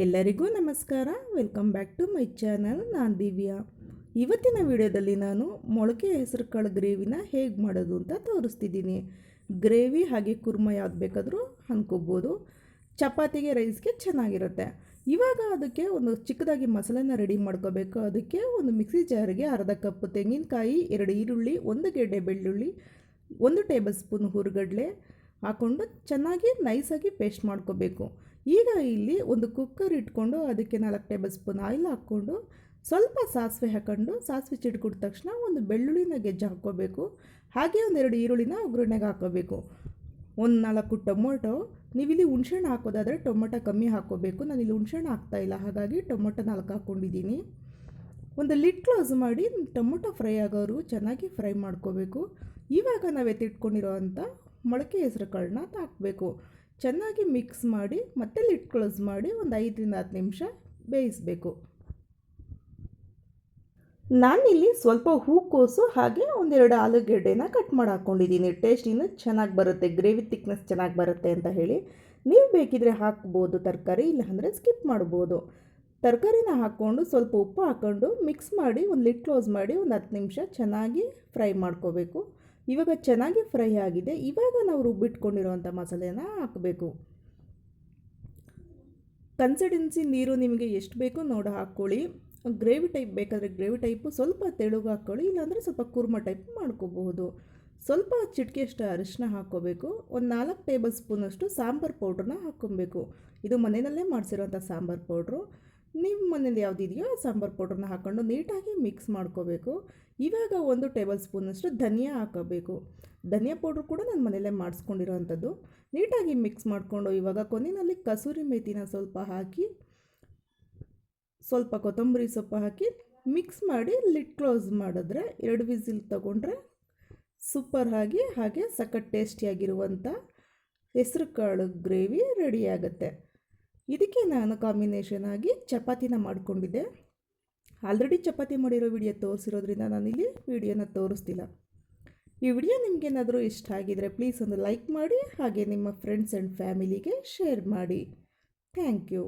ಎಲ್ಲರಿಗೂ ನಮಸ್ಕಾರ. Welcome back to my channel ನಾನು ದಿವ್ಯಾ. ಇವತ್ತಿನ ವಿಡಿಯೋದಲ್ಲಿ ನಾನು ಮೊಳಕೆ ಹೆಸರು ಕಾಳು ಗ್ರೇವಿನ ಹೇಗೆ ಮಾಡೋದು ಅಂತ ತೋರಿಸ್ತಿದ್ದೀನಿ. ಗ್ರೇವಿ ಹಾಗೆ ಕುರ್ಮ ಯಾವ್ದು ಬೇಕಾದರೂ ಅನ್ಕೋಬೋದು ಚಪಾತಿಗೆ ರೈಸ್ಗೆ ಚೆನ್ನಾಗಿರುತ್ತೆ. ಇವಾಗ ಅದಕ್ಕೆ ಒಂದು ಚಿಕ್ಕದಾಗಿ ಮಸಾಲೆನ ರೆಡಿ ಮಾಡ್ಕೋಬೇಕು. ಅದಕ್ಕೆ ಒಂದು ಮಿಕ್ಸಿ ಜಾರಿಗೆ ಅರ್ಧ ಕಪ್ ತೆಂಗಿನಕಾಯಿ, ಎರಡು ಈರುಳ್ಳಿ, ಒಂದು ಗೆಡ್ಡೆ ಬೆಳ್ಳುಳ್ಳಿ, ಒಂದು ಟೇಬಲ್ ಸ್ಪೂನ್ ಹುರುಗಡ್ಲೆ ಹಾಕ್ಕೊಂಡು ಚೆನ್ನಾಗಿ ನೈಸಾಗಿ ಪೇಸ್ಟ್ ಮಾಡ್ಕೋಬೇಕು. ಈಗ ಇಲ್ಲಿ ಒಂದು ಕುಕ್ಕರ್ ಇಟ್ಕೊಂಡು ಅದಕ್ಕೆ ನಾಲ್ಕು ಟೇಬಲ್ ಸ್ಪೂನ್ ಆಯಿಲ್ ಹಾಕ್ಕೊಂಡು ಸ್ವಲ್ಪ ಸಾಸಿವೆ ಹಾಕ್ಕೊಂಡು ಸಾಸಿವೆ ಚಿಡ್ಕೊಡ ತಕ್ಷಣ ಒಂದು ಬೆಳ್ಳುಳ್ಳಿನ ಗೆಜ್ಜೆ ಹಾಕ್ಕೋಬೇಕು. ಹಾಗೆ ಒಂದೆರಡು ಈರುಳ್ಳಿನ ಒಗ್ಗರಣೆಗೆ ಹಾಕ್ಕೋಬೇಕು. ಒಂದು ನಾಲ್ಕು ಟೊಮೊಟೊ. ನೀವಿಲ್ಲಿ ಹುಣ್ಸೆಹಣ್ಣು ಹಾಕೋದಾದರೆ ಟೊಮೊಟೊ ಕಮ್ಮಿ ಹಾಕ್ಕೋಬೇಕು. ನಾನಿಲ್ಲಿ ಹುಣ್ಸೆಹಣ್ಣು ಹಾಕ್ತಾಯಿಲ್ಲ ಹಾಗಾಗಿ ಟೊಮೊಟೊ ನಾಲ್ಕು ಹಾಕ್ಕೊಂಡಿದ್ದೀನಿ. ಒಂದು ಲಿಡ್ ಕ್ಲೋಸ್ ಮಾಡಿ ಟೊಮೊಟೊ ಫ್ರೈ ಆಗೋರು ಚೆನ್ನಾಗಿ ಫ್ರೈ ಮಾಡ್ಕೋಬೇಕು. ಇವಾಗ ನಾವು ಎತ್ತಿಟ್ಕೊಂಡಿರೋ ಅಂಥ ಮೊಳಕೆ ಹೆಸರು ಕಾಳನ್ನ ಹಾಕಬೇಕು ಚೆನ್ನಾಗಿ ಮಿಕ್ಸ್ ಮಾಡಿ, ಮತ್ತೆ ಲಿಟ್ ಕ್ಲೋಸ್ ಮಾಡಿ ಒಂದು ಐದರಿಂದ ಹತ್ತು ನಿಮಿಷ ಬೇಯಿಸಬೇಕು. ನಾನಿಲ್ಲಿ ಸ್ವಲ್ಪ ಹೂಕೋಸು ಹಾಗೆ ಒಂದೆರಡು ಆಲೂಗೆಡ್ಡೆನ ಕಟ್ ಮಾಡಿ ಹಾಕ್ಕೊಂಡಿದ್ದೀನಿ ಟೇಸ್ಟ್ ಇನ್ನೂ ಚೆನ್ನಾಗಿ ಬರುತ್ತೆ ಗ್ರೇವಿ ತಿಕ್ನೆಸ್ ಚೆನ್ನಾಗಿ ಬರುತ್ತೆ ಅಂತ ಹೇಳಿ. ನೀವು ಬೇಕಿದ್ರೆ ಹಾಕ್ಬೋದು ತರಕಾರಿ, ಇಲ್ಲಾಂದರೆ ಸ್ಕಿಪ್ ಮಾಡ್ಬೋದು. ತರಕಾರಿನ ಹಾಕ್ಕೊಂಡು ಸ್ವಲ್ಪ ಉಪ್ಪು ಹಾಕ್ಕೊಂಡು ಮಿಕ್ಸ್ ಮಾಡಿ ಒಂದು ಲಿಟ್ ಕ್ಲೋಸ್ ಮಾಡಿ ಒಂದು ಹತ್ತು ನಿಮಿಷ ಚೆನ್ನಾಗಿ ಫ್ರೈ ಮಾಡ್ಕೋಬೇಕು. ಇವಾಗ ಚೆನ್ನಾಗಿ ಫ್ರೈ ಆಗಿದೆ. ಇವಾಗ ನಾವು ರುಬ್ಬಿಟ್ಕೊಂಡಿರೋವಂಥ ಮಸಾಲೆನ ಹಾಕಬೇಕು. ಕನ್ಸಿಡೆನ್ಸಿ ನೀರು ನಿಮಗೆ ಎಷ್ಟು ಬೇಕೋ ನೋಡಿ ಹಾಕ್ಕೊಳ್ಳಿ. ಗ್ರೇವಿ ಟೈಪ್ ಬೇಕಾದರೆ ಗ್ರೇವಿ ಟೈಪು, ಸ್ವಲ್ಪ ತೆಳುಗು ಹಾಕ್ಕೊಳ್ಳಿ, ಇಲ್ಲಾಂದರೆ ಸ್ವಲ್ಪ ಕುರ್ಮ ಟೈಪ್ ಮಾಡ್ಕೋಬಹುದು. ಸ್ವಲ್ಪ ಚಿಟಿಕೆಯಷ್ಟು ಅರಿಶಿನ ಹಾಕ್ಕೋಬೇಕು. ಒಂದು ನಾಲ್ಕು ಟೇಬಲ್ ಸ್ಪೂನಷ್ಟು ಸಾಂಬಾರು ಪೌಡ್ರನ್ನ ಹಾಕ್ಕೊಬೇಕು. ಇದು ಮನೆಯಲ್ಲೇ ಮಾಡಿಸಿರೋಂಥ ಸಾಂಬಾರು ಪೌಡ್ರು. ನಿಮ್ಮ ಮನೇಲಿ ಯಾವುದಿದೆಯೋ ಸಾಂಬಾರ್ ಪೌಡ್ರನ್ನ ಹಾಕ್ಕೊಂಡು ನೀಟಾಗಿ ಮಿಕ್ಸ್ ಮಾಡ್ಕೋಬೇಕು. ಇವಾಗ ಒಂದು ಟೇಬಲ್ ಸ್ಪೂನಷ್ಟು ಧನಿಯಾ ಹಾಕೋಬೇಕು. ಧನಿಯಾ ಪೌಡ್ರ್ ಕೂಡ ನಾನು ಮನೆಯಲ್ಲೇ ಮಾಡಿಸ್ಕೊಂಡಿರೋ ಅಂಥದ್ದು ನೀಟಾಗಿ ಮಿಕ್ಸ್ ಮಾಡಿಕೊಂಡು ಇವಾಗ ಕೊನೆಯಲ್ಲಿ ಕಸೂರಿ ಮೇಥಿನ ಸ್ವಲ್ಪ ಹಾಕಿ, ಸ್ವಲ್ಪ ಕೊತ್ತಂಬರಿ ಸೊಪ್ಪು ಹಾಕಿ ಮಿಕ್ಸ್ ಮಾಡಿ ಲಿಟ್ ಕ್ಲೋಸ್ ಮಾಡಿದ್ರೆ ಎರಡು ವಿಸಿಲ್ ತೊಗೊಂಡ್ರೆ ಸೂಪರ್ ಆಗಿ ಹಾಗೆ ಸಖತ್ ಟೇಸ್ಟಿಯಾಗಿರುವಂಥ ಹೆಸರು ಕಾಳು ಗ್ರೇವಿ ರೆಡಿ ಆಗುತ್ತೆ. ಇದಕ್ಕೆ ನಾನು ಕಾಂಬಿನೇಷನ್ ಆಗಿ ಚಪಾತಿನ ಮಾಡಿಕೊಂಡಿದ್ದೆ. ಆಲ್ರೆಡಿ ಚಪಾತಿ ಮಾಡಿರೋ ವಿಡಿಯೋ ತೋರಿಸಿರೋದ್ರಿಂದ ನಾನಿಲ್ಲಿ ವಿಡಿಯೋನ ತೋರಿಸ್ತಿಲ್ಲ. ಈ ವಿಡಿಯೋ ನಿಮಗೇನಾದರೂ ಇಷ್ಟ ಆಗಿದರೆ ಪ್ಲೀಸ್ ಒಂದು ಲೈಕ್ ಮಾಡಿ, ಹಾಗೆ ನಿಮ್ಮ ಫ್ರೆಂಡ್ಸ್ ಆ್ಯಂಡ್ ಫ್ಯಾಮಿಲಿಗೆ ಶೇರ್ ಮಾಡಿ. Thank you